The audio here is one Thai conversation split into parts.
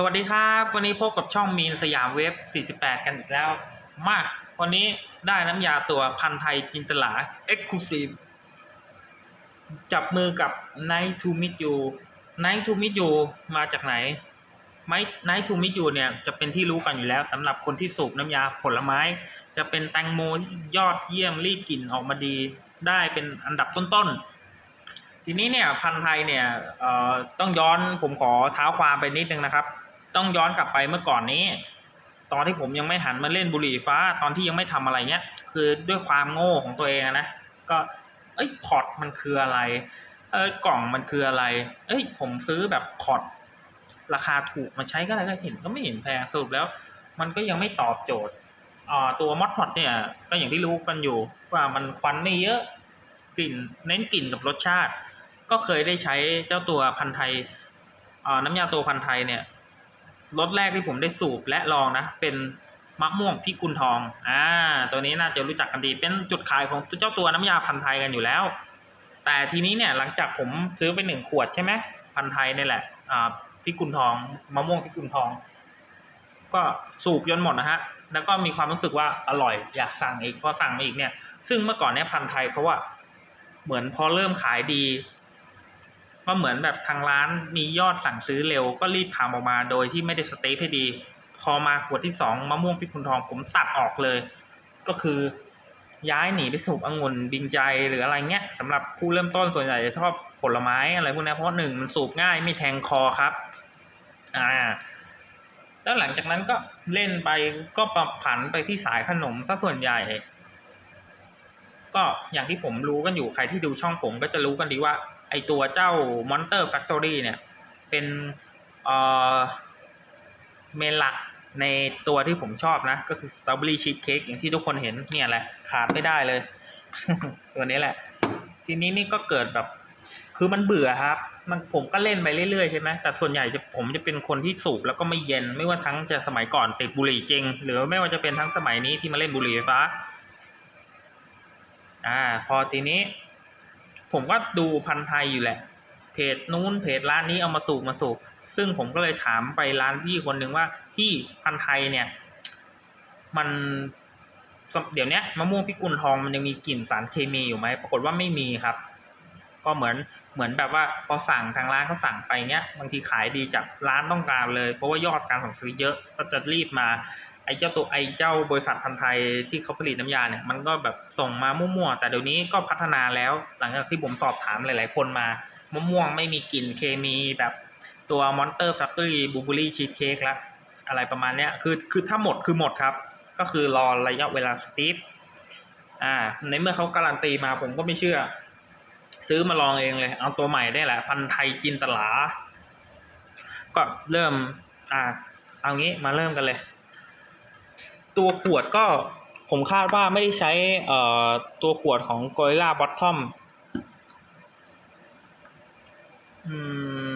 สวัสดีครับ วันนี้พบกับช่องมีนสยามเว็บ 48 กันอีกแล้ว มาก วันนี้ได้น้ำยาตัวพันไทยจินตลา Exclusive จับมือกับ Night to Meet You Night to Meet You มาจากไหน Night to Meet You เนี่ยจะเป็นที่รู้กันอยู่แล้วสำหรับคนที่สูบน้ำยาผลไม้ จะเป็นแตงโมยอดเยี่ยมรีดกลิ่นออกมาดี ได้เป็นอันดับต้นๆทีนี้เนี่ยพันไทยเนี่ยต้องย้อนผมขอเท้าความไปนิดนึงนะครับ ต้องย้อนกลับไปเมื่อก่อนนี้ ตอนที่ผมยังไม่หันมาเล่นบุหรี่ฟ้า ตอนที่ยังไม่ทำอะไรเงี้ย คือด้วยความโง่ของตัวเองนะ ก็ เอ้ยพอร์ตมันคืออะไร เอ้ยกล่องมันคืออะไร เอ้ย ผมซื้อแบบพอร์ตราคาถูกมาใช้ก็อะไรก็เห็นก็ไม่เห็นแพงสรุปแล้ว มันก็ยังไม่ตอบโจทย์อ่าตัวมอดพอดเนี่ยก็อย่างที่รู้กันอยู่ว่ามันควันไม่เยอะกลิ่นเน้นกลิ่นกับรสชาติ ก็เคยได้ใช้เจ้าตัวพันไทยอ่าน้ำยาตัวพันไทยเนี่ย รสแรกที่ผมได้สูบและลองนะ เป็นมะม่วงพิกุลทอง อ่า ตัวนี้น่าจะรู้จักกันดี เป็นจุดขายของเจ้าตัวน้ำยาพันไทยกันอยู่แล้ว แต่ทีนี้เนี่ยหลังจากผมซื้อไปหนึ่งขวดใช่ไหมพันไทยนี่แหละ อ่าพิกุลทอง มะม่วงพิกุลทอง ก็สูบจนหมดนะฮะ แล้วก็มีความรู้สึกว่าอร่อย อยากสั่งอีก พอสั่งมาอีกเนี่ย ซึ่งเมื่อก่อนเนี่ยพันไทยเขาว่า เหมือนพอเริ่มขายดี ก็เหมือนแบบทางร้านมียอดสั่งซื้อเร็วก็รีบทำออกมาโดยที่ไม่ได้สเต็กให้ดี พอมาขวดที่สองมะม่วงพิกุลทองผมตัดออกเลย ก็คือย้ายหนีไปสูบองุ่นบิงใจหรืออะไรเงี้ยสำหรับผู้เริ่มต้นส่วนใหญ่จะชอบผลไม้อะไรพวกนี้เพราะหนึ่งมันสูบง่ายไม่แทงคอครับ อ่า แล้วหลังจากนั้นก็เล่นไปก็ปรับผันไปที่สายขนมซะส่วนใหญ่ ก็อย่างที่ผมรู้กันอยู่ใครที่ดูช่องผมก็จะรู้กันดีว่า ไอตัวเจ้า Monster Factory เนี่ยเป็นเอ่อเมนหลักในตัวที่ผมชอบนะ ก็คือ Strawberry Cheesecake อย่างที่ทุกคนเห็นเนี่ยแหละ ขาดไม่ได้เลย ตัวนี้แหละ ทีนี้นี่ก็เกิดแบบ คือมันเบื่อครับ มันผมก็เล่นไปเรื่อยๆใช่ไหมแต่ส่วนใหญ่จะผมจะเป็นคนที่สูบแล้วก็ไม่เย็น ไม่ว่าทั้งจะสมัยก่อนติดบุหรี่จริง หรือไม่ว่าจะเป็นทั้งสมัยนี้ที่มาเล่นบุหรี่ไฟฟ้า อ่า พอทีนี้ ผมก็ดูพันไทยอยู่แหละ เพจนู้นเพจร้านนี้เอามาสูบมาสูบซึ่งผมก็เลยถามไปร้านพี่คนหนึ่งว่าพี่พันไทยเนี่ย มันเดี๋ยวนี้มะม่วงพิกุลทองมันยังมีกลิ่นสารเคมีอยู่ไหมปรากฏว่าไม่มีครับ ก็เหมือนเหมือนแบบว่าพอสั่งทางร้านเขาสั่งไปเนี้ยบางทีขายดีจากร้านต้องการเลย เพราะว่ายอดการสั่งซื้อเยอะก็จะรีบมา ไอ้เจ้าตัวไอ้เจ้าบริษัทพันธ์ไทยที่เขาผลิตน้ำยาเนี่ยมันก็แบบส่งมามั่วๆแต่เดี๋ยวนี้ก็พัฒนาแล้ว หลังจากที่ผมสอบถามหลายๆคนมามะม่วงไม่มีกลิ่นเคมีแบบตัวมอนเตอร์แฟคทอรี่บูเบอรี่ชีสเค้กละอะไรประมาณเนี้ยคือคือถ้าหมดคือหมดครับ ก็คือรอระยะเวลาสตีฟอ่าในเมื่อเขาการันตีมาผมก็ไม่เชื่อ ซื้อมาลองเองเลย เอาตัวใหม่ได้แหละ พันธ์ไทยจินตลา ก็เริ่มอ่าเอางี้มาเริ่มกันเลย ตัวขวดก็ผมคาดว่าไม่ได้ใช้เอ่อตัวขวดของ Gorilla Bottom อืม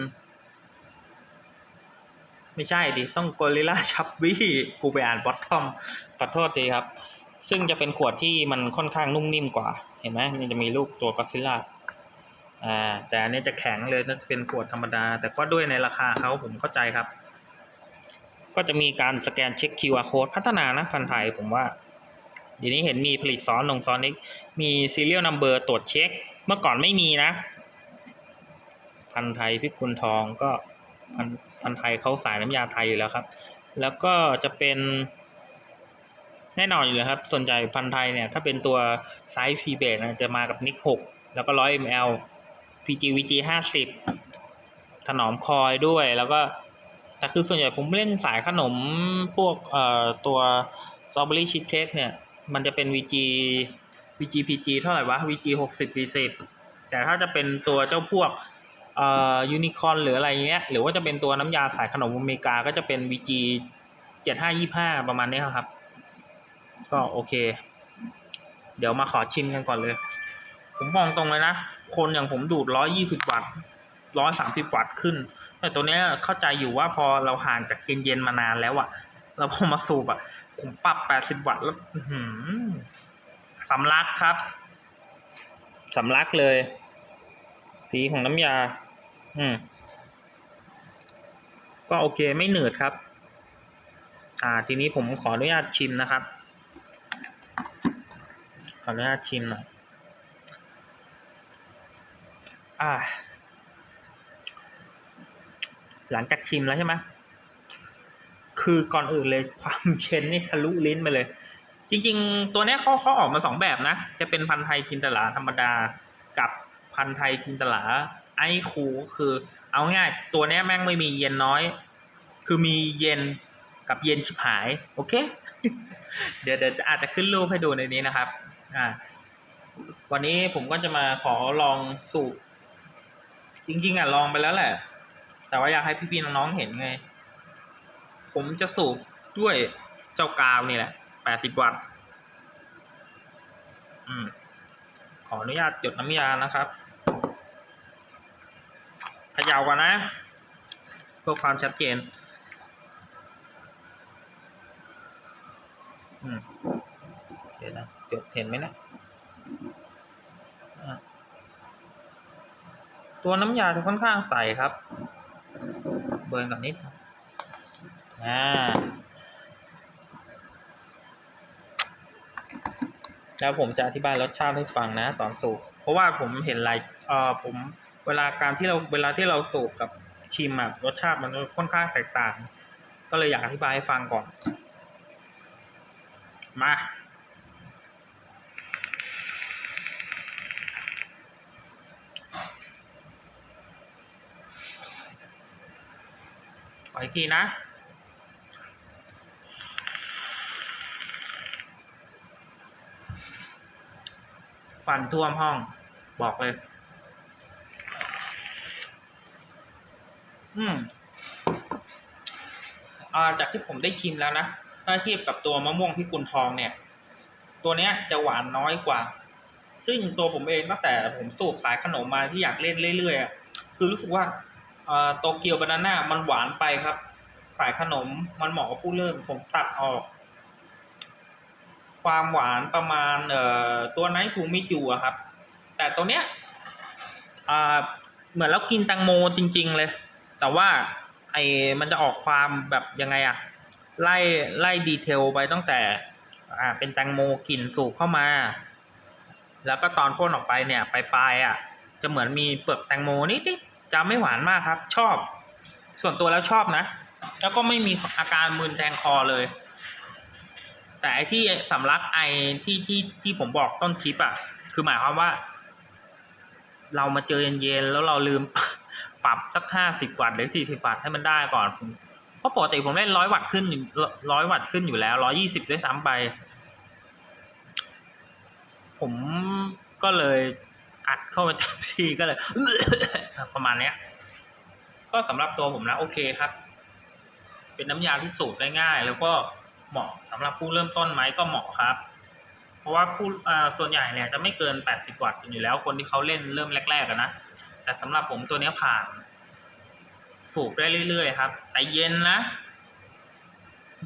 ไม่ใช่ดิ ต้อง Gorilla Chubby กูไปอ่าน Bottom ขอโทษทีครับ ซึ่งจะเป็นขวดที่มันค่อนข้างนุ่มนิ่มกว่า เห็นไหมมันจะมีรูปตัว Godzilla อ่าแต่อันนี้จะแข็งเลยน่าจะเป็นขวดธรรมดา แต่ก็ด้วยในราคาเขาผมเข้าใจครับ ก็จะมีการสแกนเช็ค QR code พัฒนานะพันไทยผมว่าเดี๋ยวนี้เห็นมีผลิตซ้อนลงซ้อนนี้มี serial number ตรวจเช็ค เมื่อก่อนไม่มีนะ พันไทยพิกุลทองก็พันพันไทยเขาสายน้ำยาไทยอยู่แล้วครับ แล้วก็จะเป็นแน่นอนอยู่แล้วครับ ส่วนใหญ่พันไทยเนี่ย ถ้าเป็นตัวไซส์ฟรีเบนะจะมากับนิก6แล้วก็ 100 ml PGVG 50 ถนอมคอยด้วยแล้วก็ แต่คือส่วนใหญ่ผมเล่นสายขนมพวกเอ่อตัวสตรอเบอรี่ชีสเค้กเนี่ย มันจะเป็น VG VGPG เท่าไหร่วะ VG หกสิบสี่สิบแต่ถ้าจะเป็นตัวเจ้าพวกเอ่อยูนิคอนหรืออะไรเงี้ย หรือว่าจะเป็นตัวน้ำยาสายขนมอเมริกาก็จะเป็น VG เจ็ดห้ายี่ห้าประมาณนี้ครับ ก็โอเค เดี๋ยวมาขอชิมกันก่อนเลย ผมมองตรงเลยนะ คนอย่างผมดูดร้อยยี่สิบวัตต์ ร้อยสามสิบวัตต์ขึ้น แต่ตัวเนี้ยเข้าใจอยู่ว่าพอเราห่างจากเย็นๆมานานแล้วอะเราพอมาสูบอะผมปรับแปดสิบวัตต์แล้วหือสำลักครับสำลักเลย สีของน้ำยา อืม ก็โอเคไม่เหนืดครับ อ่า ทีนี้ผมขออนุญาตชิมนะครับ ขออนุญาตชิมหน่อยอ่า หลังจากชิมแล้วใช่ไหมคือก่อนอื่นเลยความเค็มนี่ทะลุลิ้นไปเลย จริง ๆ ตัวนี้เขาเขาออกมาสองแบบนะ จะเป็นพันธุ์ไทยจินตลาธรรมดา กับพันธุ์ไทยจินตลาไอคูคือ เอาง่ายตัวนี้แม่งไม่มีเย็นน้อย คือมีเย็นกับเย็นชิบหาย โอเค เดี๋ยวเดี๋ยวอาจจะขึ้นรูปให้ดูในนี้นะครับ อ่า วันนี้ผมก็จะมาขอลองสูบจริง ๆ อะลองไปแล้วแหละ แต่ว่าอยากให้พี่ๆน้องๆเห็นไง ผมจะสูบด้วยเจ้ากาวนี่แหละแปดสิบวัตต์อืม ขออนุญาตหยดน้ำยานะครับเขย่าก่อนนะ เพื่อความชัดเจน อืมเดี๋ยวนะจดเห็นไหมนะตัวน้ำยาจะค่อนข้างใสครับ บิร์นกับนิดอ่าแล้วผมจะอธิบายรสชาติให้ฟังนะตอนสูบเพราะว่าผมเห็นหลายเอ่อผมเวลาการที่เราเวลาที่เราสูบกับชิมอะรสชาติมันค่อนข้างแตกต่าง ก็เลยอยากอธิบายให้ฟังก่อน มา ออีกทีนะ ฟันท่วมห้องบอกเลย อืมอ่าจากที่ผมได้ชิมแล้วนะ ถ้าเทียบกับตัวมะม่วงพิกุลทองเนี่ย ตัวเนี้ยจะหวานน้อยกว่า ซึ่งตัวผมเองตั้งแต่ผมสูบสายขนมมาที่อยากเล่นเรื่อยๆคือรู้สึกว่า โตเกียวบานาน่ามันหวานไปครับสายขนมมันเหมาะกับผู้เริ่มผมตัดออก ความหวานประมาณเอ่อตัวไนท์ทูมิจูอะครับ แต่ตัวเนี้ยอ่าเหมือนเรากินแตงโมจริง ๆ เลย แต่ว่าไอ้มันจะออกความแบบยังไงอะไล่ไล่ดีเทลไปตั้งแต่ อ่า เป็นแตงโมกลิ่นสูบเข้ามา แล้วก็ตอนพ่นออกไปเนี่ยปลายๆอะ จะเหมือนมีเปลือกแตงโมนิดๆ จะไม่หวานมากครับ ชอบ ส่วนตัวแล้วชอบนะ แล้วก็ไม่มีอาการมึนแทงคอเลย แต่ไอที่สำลักไอที่ที่ที่ผมบอกต้นคลิปอะ คือหมายความว่า เรามาเจอเย็นๆแล้วเราลืมปรับสักห้าสิบวัตต์หรือสี่สิบวัตต์ให้มันได้ก่อนผมเพราะปกติผมเล่นร้อยวัตต์ขึ้นร้อยวัตต์ขึ้นอยู่แล้วร้อยี่สิบด้วยซ้ำไป ผมก็เลย อัดเข้าไปเต็มที่ก็เลยประมาณเนี้ย ก็สำหรับตัวผมนะ โอเคครับ เป็นน้ำยาที่สูตรได้ง่าย แล้วก็เหมาะสำหรับผู้เริ่มต้นไหมก็เหมาะครับ เพราะว่าผู้ส่วนใหญ่เนี่ยจะไม่เกิน 80 วัตต์อยู่แล้ว คนที่เขาเล่นเริ่มแรกๆอะนะแต่สำหรับผมตัวเนี้ยผ่าน สูบได้เรื่อยๆครับ แต่เย็นนะ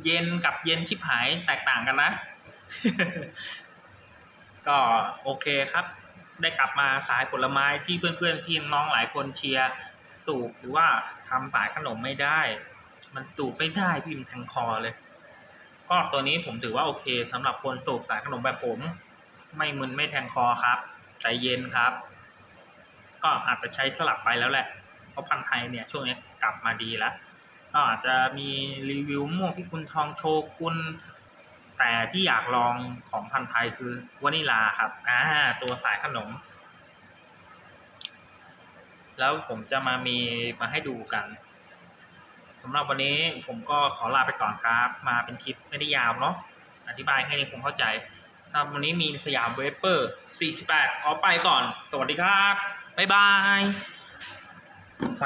เย็นกับเย็นชิบหายแตกต่างกันนะ ก็โอเคครับ ได้กลับมาสายผลไม้ที่เพื่อนๆพี่น้องหลายคนเชียร์สูบหรือว่าทำสายขนมไม่ได้ มันสูบไม่ได้พี่มันแทงคอเลย ก็ตัวนี้ผมถือว่าโอเคสำหรับคนสูบสายขนมแบบผม ไม่มึนไม่แทงคอครับใจเย็นครับ ก็อาจจะใช้สลับไปแล้วแหละเพราะพันธุ์ไทยเนี่ย ช่วงนี้กลับมาดีแล้วก็อาจจะมีรีวิวม่วงพิกุลทองโชกุน แต่ที่อยากลองของพันธุ์ไทยคือวานิลาครับอ่าตัวสายขนม แล้วผมจะมามีมาให้ดูกันสำหรับวันนี้ผมก็ขอลาไปก่อนครับ มาเป็นคลิปไม่ได้ยาวเนาะอธิบายให้ในผมเข้าใจครับวันนี้มีสยามเวเปอร์ 48 ขอไปก่อน สวัสดีครับ บ๊ายบายแฟ